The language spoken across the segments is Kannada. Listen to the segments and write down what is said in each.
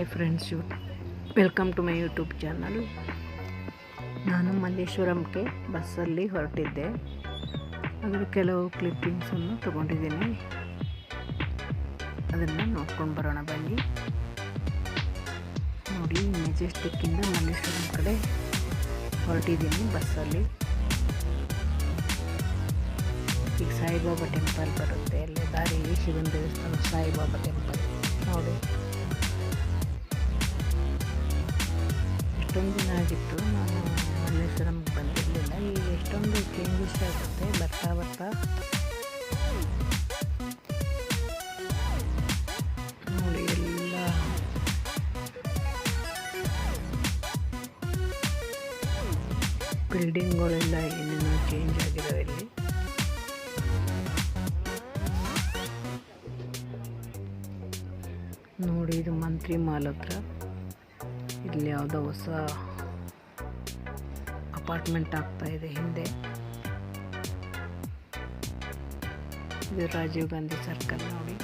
Hi friends you welcome to my YouTube channel. ನಾನು ಮಲ್ಲೇಶ್ವರಂಗೆ ಬಸ್ಸಲ್ಲಿ ಹೊರಟಿದ್ದೆ. ಅದರ ಕೆಲವು ಕ್ಲಿಪ್ಪಿಂಗ್ಸನ್ನು ತೊಗೊಂಡಿದ್ದೀನಿ. ಅದನ್ನು ನೋಡ್ಕೊಂಡು ಬರೋಣ ಬನ್ನಿ. ನೋಡಿ ಮೆಜೆಸ್ಟಿಕ್ಕಿಂದ ಮಲ್ಲೇಶ್ವರಂ ಕಡೆ ಹೊರಟಿದ್ದೀನಿ ಬಸ್ಸಲ್ಲಿ. ಈಗ ಸಾಯಿಬಾಬಾ ಟೆಂಪಲ್ ಬರುತ್ತೆ. ಅಲ್ಲಿ ದಾರಿ ಶಿವನ ದೇವಸ್ಥಾನ ಸಾಯಿಬಾಬಾ ಟೆಂಪಲ್ ನೋಡಿ. ಎಷ್ಟೊಂದು ದಿನ ಆಗಿತ್ತು, ನಾನು ಮಲ್ಲೇಶ್ವರಂಗೆ ಬಂದಿರಲಿಲ್ಲ. ಈಗ ಎಷ್ಟೊಂದು ಚೇಂಜಸ್ ಆಗುತ್ತೆ, ಬರ್ತಾ ಬರ್ತಾ. ನೋಡಿ, ಎಲ್ಲ. ಬಿಲ್ಡಿಂಗ್ಗಳೆಲ್ಲ ಏನೇನೋ ಚೇಂಜ್ ಆಗಿದಾವೆ ಇಲ್ಲಿ. ನೋಡಿ, ಇದು ಮಂತ್ರಿ ಮಾಲ್ ಹತ್ರ. ಇಲ್ಲಿ ಯಾವುದೋ ಹೊಸ ಅಪಾರ್ಟ್ಮೆಂಟ್ ಆಗ್ತಾ ಇದೆ ಹಿಂದೆ. ಇದು ರಾಜೀವ್ ಗಾಂಧಿ ಸರ್ಕಲ್ ನೋಡಿ.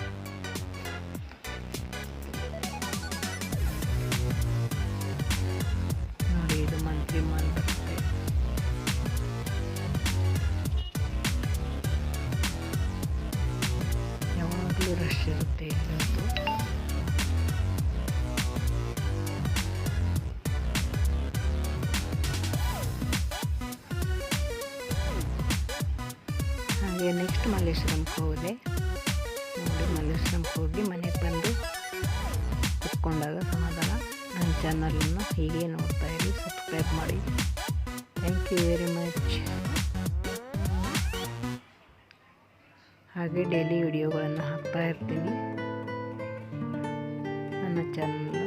ನೋಡಿ ಇದು ಮಂತ್ರಿ ಮಾಲ್ ಯಾವಾಗಲೂ ರಶ್ ಇರುತ್ತೆ ಇಲ್ಲಂತೂ ಹಾಗೆ ನೆಕ್ಸ್ಟ್ ಮಲ್ಲೇಶ್ವರಂಗೆ ಹೋದೆ. ನೋಡಿ ಮಲ್ಲೇಶ್ವರಂಗೆ ಹೋಗಿ ಮನೆಗೆ ಬಂದು ಕುತ್ಕೊಂಡಾಗ ಸಮಾಧಾನ. ನನ್ನ ಚಾನಲನ್ನು ಹೀಗೆ ನೋಡ್ತಾ ಇರಿ ಸಬ್ಸ್ಕ್ರೈಬ್ ಮಾಡಿ. ಥ್ಯಾಂಕ್ ಯು ವೆರಿ ಮಚ್ ಹಾಗೆ ಡೈಲಿ ವಿಡಿಯೋಗಳನ್ನು ಹಾಕ್ತಾ ಇರ್ತೀನಿ. ನನ್ನ ಚಾನಲ್